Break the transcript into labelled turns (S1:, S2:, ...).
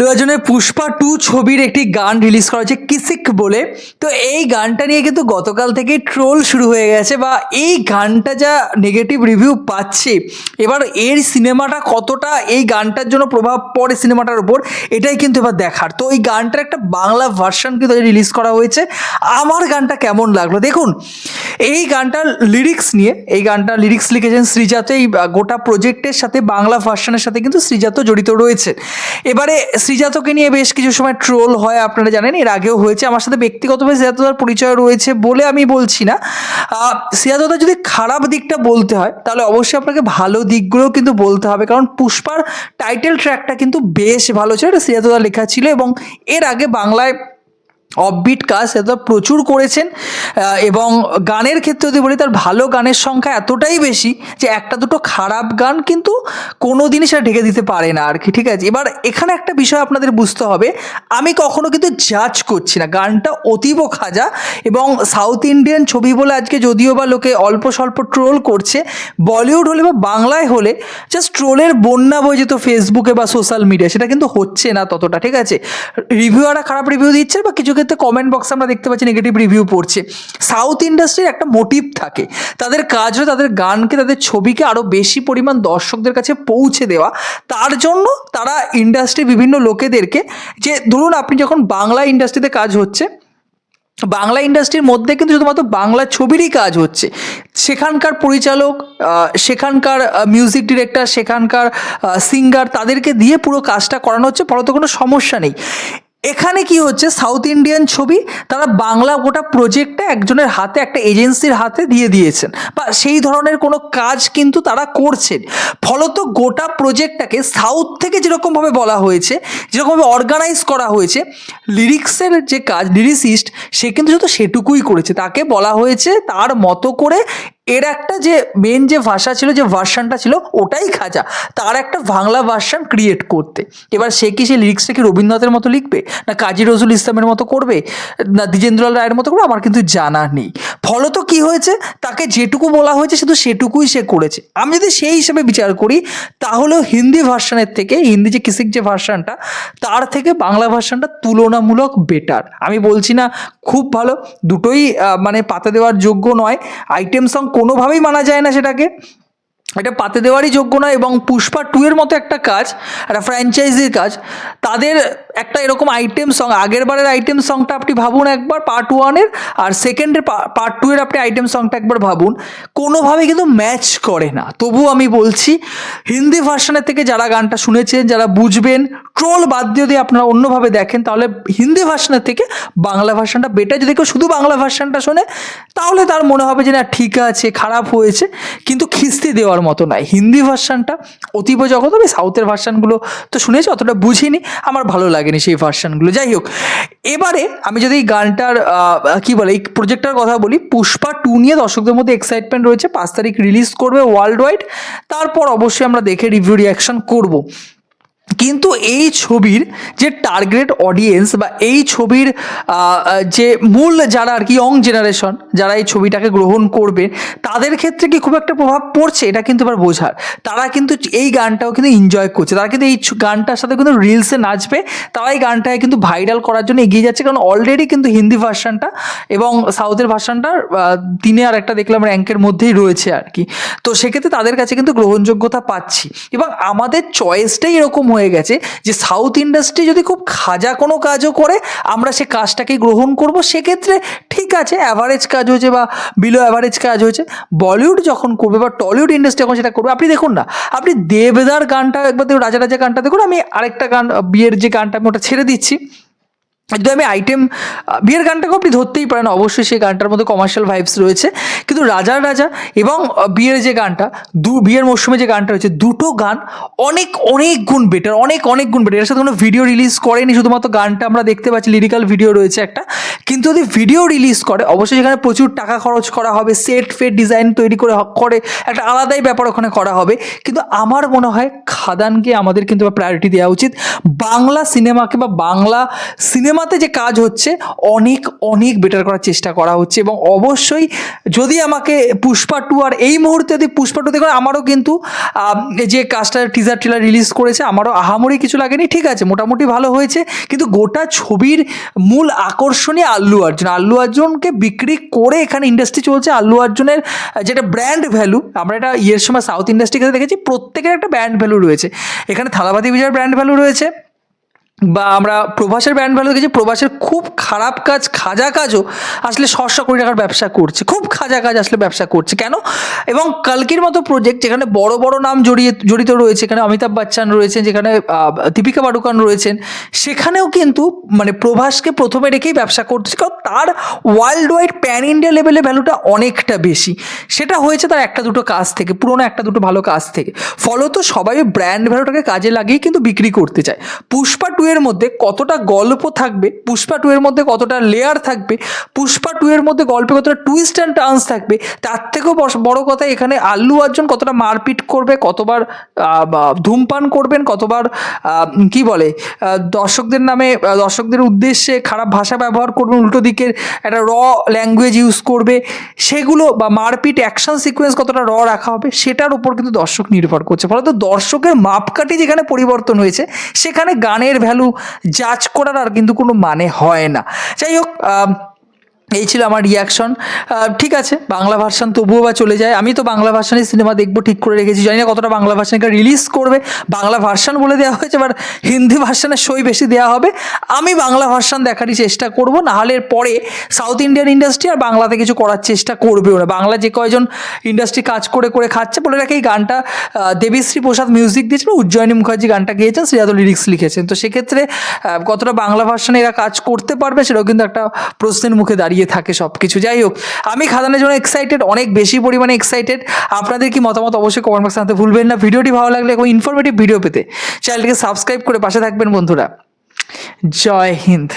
S1: দুজনের পুষ্পা টু ছবির একটি গান রিলিজ করা হয়েছে, কিসিক বলে। তো এই গানটা নিয়ে কিন্তু গতকাল থেকে ট্রোল শুরু হয়ে গেছে বা এই গানটা যা নেগেটিভ রিভিউ পাচ্ছে, এবার এর সিনেমাটা কতটা, এই গানটার জন্য প্রভাব পড়ে সিনেমাটার উপর, এটাই কিন্তু এবার দেখার। তো এই গানটার একটা বাংলা ভার্সন কিন্তু রিলিজ করা হয়েছে। আমার গানটা কেমন লাগল? দেখুন, এই গানটার লিরিক্স নিয়ে, এই গানটা লিরিক্স লিখেছেন শ্রীজাত, এই গোটা প্রজেক্টের সাথে বাংলা ভার্সনের সাথে কিন্তু শ্রীজাত জড়িত রয়েছে। এবারে শ্রীজাতকে নিয়ে বেশ কিছু সময় ট্রোল হয়, আপনারা জানেন, এর আগেও হয়েছে। আমার সাথে ব্যক্তিগতভাবে শ্রীজাতদার পরিচয় রয়েছে বলে আমি বলছি না। শ্রীজাতদার যদি খারাপ দিকটা বলতে হয়, তাহলে অবশ্যই আপনাকে ভালো দিকগুলোও কিন্তু বলতে হবে। কারণ পুষ্পার টাইটেল ট্র্যাকটা কিন্তু বেশ ভালো ছিল, এটা শ্রীজাতদার লেখা ছিল এবং এর আগে বাংলায় অফবিট কাজ সেটা প্রচুর করেছেন এবং গানের ক্ষেত্রে যদি বলি তার ভালো গানের সংখ্যা এতটাই বেশি যে একটা দুটো খারাপ গান কিন্তু কোনো দিনই সেটা ঢেকে দিতে পারে না আর কি, ঠিক আছে? এবার এখানে একটা বিষয় আপনাদের বুঝতে হবে, আমি কখনো কিন্তু জাজ করছি না। গানটা অতীব খাজা এবং সাউথ ইন্ডিয়ান ছবি বলে আজকে যদিও বা লোকে অল্প স্বল্প ট্রোল করছে বলিউড হলে বা বাংলায় হলে জাস্ট ট্রোলের বন্যা বই যেত ফেসবুকে বা সোশ্যাল মিডিয়া সেটা কিন্তু হচ্ছে না ততটা, ঠিক আছে? রিভিউয়াররা খারাপ রিভিউ দিচ্ছে বা কিছু ক্ষেত্রে কমেন্ট বক্সে আমরা দেখতে পাচ্ছি নেগেটিভ রিভিউ পড়ছে। সাউথ ইন্ডাস্ট্রির একটা মোটিভ থাকে। তাদের কাজ হলো তাদের গানকে, তাদের ছবিকে আরও বেশি পরিমাণ দর্শকদের কাছে পৌঁছে দেওয়া। তার জন্য তারা ইন্ডাস্ট্রি বিভিন্ন লোকেদেরকে, যে ধরুন আপনি যখন বাংলা ইন্ডাস্ট্রিতে কাজ হচ্ছে, বাংলা ইন্ডাস্ট্রির মধ্যে কিন্তু শুধুমাত্র বাংলা ছবিরই কাজ হচ্ছে। সেখানকার পরিচালক সেখানকার মিউজিক ডিরেক্টর সেখানকার সিঙ্গার তাদেরকে দিয়ে পুরো কাজটা করানো হচ্ছে ফলত কোনো সমস্যা নেই। এখানে কি হচ্ছে? সাউথ ইন্ডিয়ান ছবি তারা বাংলা গোটা প্রজেক্টটা একজনের হাতে, একটা এজেন্সির হাতে দিয়ে দিয়েছেন। বা সেই ধরনের কোনো কাজ কিন্তু তারা করছেন। ফলত গোটা প্রজেক্টটাকে সাউথ থেকে যেরকমভাবে বলা হয়েছে, যেরকমভাবে অর্গানাইজ করা হয়েছে লিরিক্সের যে কাজ লিরিসিস্ট সে কিন্তু শুধু সেটুকুই করেছে। তাকে বলা হয়েছে তার মতো করে এর একটা যে মেন যে ভাষা ছিল, যে ভার্সানটা ছিল, ওটাই খাজা। তার একটা বাংলা ভার্সান ক্রিয়েট করতে। এবার সে কি সেই লিরিক্সটা কি রবীন্দ্রনাথের মতো লিখবে? না কাজী নজরুল ইসলামের মতো করবে? না দ্বিজেন্দ্রলাল রায়ের মতো করবে? আমার কিন্তু জানা নেই। ফলত কি হয়েছে? তাকে যেটুকু বলা হয়েছে, শুধু সেটুকুই সে করেছে। আমি যদি সেই হিসেবে বিচার করি, তাহলেও হিন্দি ভার্সানের থেকে, হিন্দি যে কিসিক যে ভার্সানটা, তার থেকে বাংলা ভার্সানটা তুলনামূলক বেটার আমি বলছি না খুব ভালো, দুটোই মানে পাতা দেওয়ার যোগ্য নয়। আইটেম সং কোনোভাবেই মানা যায় না সেটাকে। এটা পাতে দেওয়ারই যোগ্য নয় এবং পুষ্পা টু এর মতো একটা কাজ, একটা ফ্র্যাঞ্চাইজির কাজ, তাদের একটা এরকম আইটেম সং আগের বারের আইটেম সংটা আপনি ভাবুন একবার পার্ট ওয়ানের আর সেকেন্ডের পার্ট টু এর আপনি আইটেম সংটা একবার ভাবুন, কোনোভাবে কিন্তু ম্যাচ করে না। তবু আমি বলছি, হিন্দি ভার্সনের থেকে যারা গানটা শুনেছেন, যারা বুঝবেন ট্রোল বাদ দিয়ে দিয়ে আপনারা অন্যভাবে দেখেন, তাহলে হিন্দি ভার্সনের থেকে বাংলা ভার্সনটা বেটার যদি কেউ শুধু বাংলা ভার্সনটা শোনে, তাহলে তার মনে হবে যে না, ঠিক আছে, খারাপ হয়েছে। কিন্তু খিস্তি দেওয়ার মতো নয় হিন্দি ভার্সানটা অতীব জগৎ, আমি সাউথের ভার্সানগুলো তো শুনেছি, অতটা বুঝিনি। আমার ভালো লাগেনি সেই ভার্সানগুলো যাই হোক, এবারে আমি যদি গানটার কি বলে, এই প্রজেক্টটার কথা বলি, পুষ্পা টু নিয়ে দর্শকদের মধ্যে এক্সাইটমেন্ট রয়েছে। পাঁচ তারিখ রিলিজ করবে ওয়ার্ল্ড ওয়াইড তারপর অবশ্যই আমরা দেখে রিভিউ রিয়াকশন করব। কিন্তু এই ছবির যে টার্গেট অডিয়েন্স বা এই ছবির যে মূল যারা আর কি ইয়ং জেনারেশন যারা এই ছবিটাকে গ্রহণ করবে তাদের ক্ষেত্রে কি খুব একটা প্রভাব পড়ছে? এটা কিন্তু এবার বোঝার। তারা কিন্তু এই গানটাও কিন্তু এনজয় করছে। তারা কিন্তু এই গানটার সাথে কিন্তু রিলসে নাচবে। তারা এই গানটাকে কিন্তু ভাইরাল করার জন্য এগিয়ে যাচ্ছে। কারণ অলরেডি কিন্তু হিন্দি ভার্সানটা এবং সাউথের ভার্সানটা দিনে আর একটা দেখলাম র্যাঙ্কের মধ্যেই রয়েছে আর কি। তো সেক্ষেত্রে তাদের কাছে কিন্তু গ্রহণযোগ্যতা পাচ্ছি। এবং আমাদের চয়েসটাই এরকম হয়ে গেছে যে সাউথ ইন্ডাস্ট্রি যদি খুব খাজা কোনো কাজও করে, আমরা সে কাজটাকে গ্রহণ করব। সেক্ষেত্রে ঠিক আছে অ্যাভারেজ কাজ হয়েছে বা বিলো অ্যাভারেজ কাজ হয়েছে। বলিউড যখন করবে বা টলিউড ইন্ডাস্ট্রি যখন সেটা করবে, আপনি দেখুন না, আপনি দেবদার গানটা, একবার দেখুন, রাজা রাজা গানটা দেখুন, আমি আরেকটা গান, বিয়ের যে গানটা আমি ওটা ছেড়ে দিচ্ছি। যদি আমি আইটেম বিয়ের গানটাকে আপনি ধরতেই পারেন। অবশ্যই সেই গানটার মধ্যে কমার্শিয়াল ভাইবস রয়েছে। কিন্তু রাজার রাজা এবং বিয়ের যে গানটা, দু, বিয়ের মরশুমে যে গানটা রয়েছে, দুটো গান অনেক অনেক গুণ বেটার অনেক অনেক গুণ বেটার এর সাথে কোনো ভিডিও রিলিজ করেনি, শুধুমাত্র গানটা আমরা দেখতে পাচ্ছি লিরিক্যাল ভিডিও রয়েছে একটা। কিন্তু যদি ভিডিও রিলিজ করে, অবশ্যই সেখানে প্রচুর টাকা খরচ করা হবে সেট ফেট ডিজাইন তৈরি করে করে একটা আলাদাই ব্যাপার ওখানে করা হবে। কিন্তু আমার মনে হয় খাদানকে আমাদের কিন্তু প্রায়োরিটি দেওয়া উচিত। বাংলা সিনেমাকে বা বাংলা সিনেমাতে যে কাজ হচ্ছে, অনেক অনেক বেটার করার চেষ্টা করা হচ্ছে এবং অবশ্যই যদি আমাকে পুষ্পা টু আর এই মুহূর্তে যদি পুষ্পা টু দেখো, আমারও কিন্তু যে কাজটা টিজার ট্রেলার রিলিজ করেছে, আমারও আহামরি কিছু লাগেনি। ঠিক আছে, মোটামুটি ভালো হয়েছে, কিন্তু গোটা ছবির মূল আকর্ষণই আল্লু অর্জুন। আল্লু অর্জুনকে বিক্রি করে এখানে ইন্ডাস্ট্রি চলছে। আল্লু অর্জুনের যেটা ব্র্যান্ড ভ্যালু আমরা এটা ইয়ের সময় সাউথ ইন্ডাস্ট্রি ক্ষেত্রে দেখেছি, প্রত্যেকের একটা ব্র্যান্ড ভ্যালু রয়েছে। এখানে থালাপাতি বিজয়ের ব্র্যান্ড ভ্যালু রয়েছে। বা আমরা প্রভাসের ব্র্যান্ড ভ্যালু দেখেছি, প্রভাসের খুব খারাপ কাজ, খাজা কাজও আসলে ছশো কোটি টাকার ব্যবসা করছে। খুব খাজা কাজ আসলে ব্যবসা করছে। কেন? এবং কালকির মতো প্রজেক্ট যেখানে বড় বড় নাম জড়িয়ে, জড়িত রয়েছে এখানে অমিতাভ বচ্চন রয়েছেন, যেখানে দীপিকা পাডুকান রয়েছেন, সেখানেও কিন্তু মানে প্রভাসকে প্রথমে রেখেই ব্যবসা করছে। কারণ তার ওয়ার্ল্ড ওয়াইড প্যান ইন্ডিয়া লেভেলে ভ্যালুটা অনেকটা বেশি। সেটা হয়েছে তার একটা দুটো কাজ থেকে, পুরোনো একটা দুটো ভালো কাজ থেকে। ফলত সবাই ব্র্যান্ড ভ্যালুটাকে কাজে লাগিয়ে কিন্তু বিক্রি করতে চায়। পুষ্পা টু এর মধ্যে কতটা গল্প থাকবে, পুষ্পা টু এর মধ্যে কতটা লেয়ার থাকবে, পুষ্পা টু এর মধ্যে গল্পে কতটা টুইস্ট অ্যান্ড টার্নস থাকবে, তার থেকেও বড় কথা এখানে আল্লু অর্জুন কতটা মারপিট করবে, কতবার ধূমপান করবেন, কতবার কি বলে দর্শকদের নামে দর্শকদের উদ্দেশ্যে খারাপ ভাষা ব্যবহার করবেন, উল্টো দিকের একটা র ল্যাঙ্গুয়েজ ইউজ করবে, সেগুলো বা মারপিট অ্যাকশন সিকোয়েন্স কতটা র রাখা হবে, সেটার উপর কিন্তু দর্শক নির্ভর করছে ফলত দর্শকের মাপকাঠি যেখানে পরিবর্তন হয়েছে, সেখানে গানের ভ্যালু জাজ করার আর কিন্তু কোনো মানে হয় না। যাই হোক এই ছিল আমার রিয়াকশন ঠিক আছে, বাংলা ভার্সান তবুও বা চলে যায়। আমি তো বাংলা ভার্সানে সিনেমা দেখব ঠিক করে রেখেছি। জানি না কতটা বাংলা ভার্সানকে রিলিজ করবে। বাংলা ভার্সান বলে দেওয়া হয়েছে এবার হিন্দি ভার্সানের সই বেশি দেওয়া হবে। আমি বাংলা ভার্সান দেখারই চেষ্টা করব, নাহলে পরে সাউথ ইন্ডিয়ান ইন্ডাস্ট্রি আর বাংলাতে কিছু করার চেষ্টা করবে ওরা বাংলা যে কয়জন ইন্ডাস্ট্রি কাজ করে করে খাচ্ছে, বলে রাখে এই গানটা দেবীশ্রী প্রসাদ মিউজিক দিয়েছিল উজ্জয়িনী মুখার্জি গানটা গিয়েছেন শ্রীয়াদ লিরিক্স লিখেছেন। তো সেক্ষেত্রে কতটা বাংলা ভার্সানে এরা কাজ করতে পারবে, সেটাও কিন্তু একটা প্রশ্নের মুখে দাঁড়িয়ে থাকে সব কিছু যাই হোক, আমি খাদানের জন্য এক্সাইটেড অনেক বেশি পরিমাণে এক্সাইটেড আপনাদের কি মতামত অবশ্যই কমেন্ট বক্সে আনতে ভুলবেন না। ভিডিওটি ভালো লাগলে এবং ইনফরমেটিভ ভিডিও পেতে চ্যানেলটিকে সাবস্ক্রাইব করে পাশে থাকবেন বন্ধুরা। জয় হিন্দ।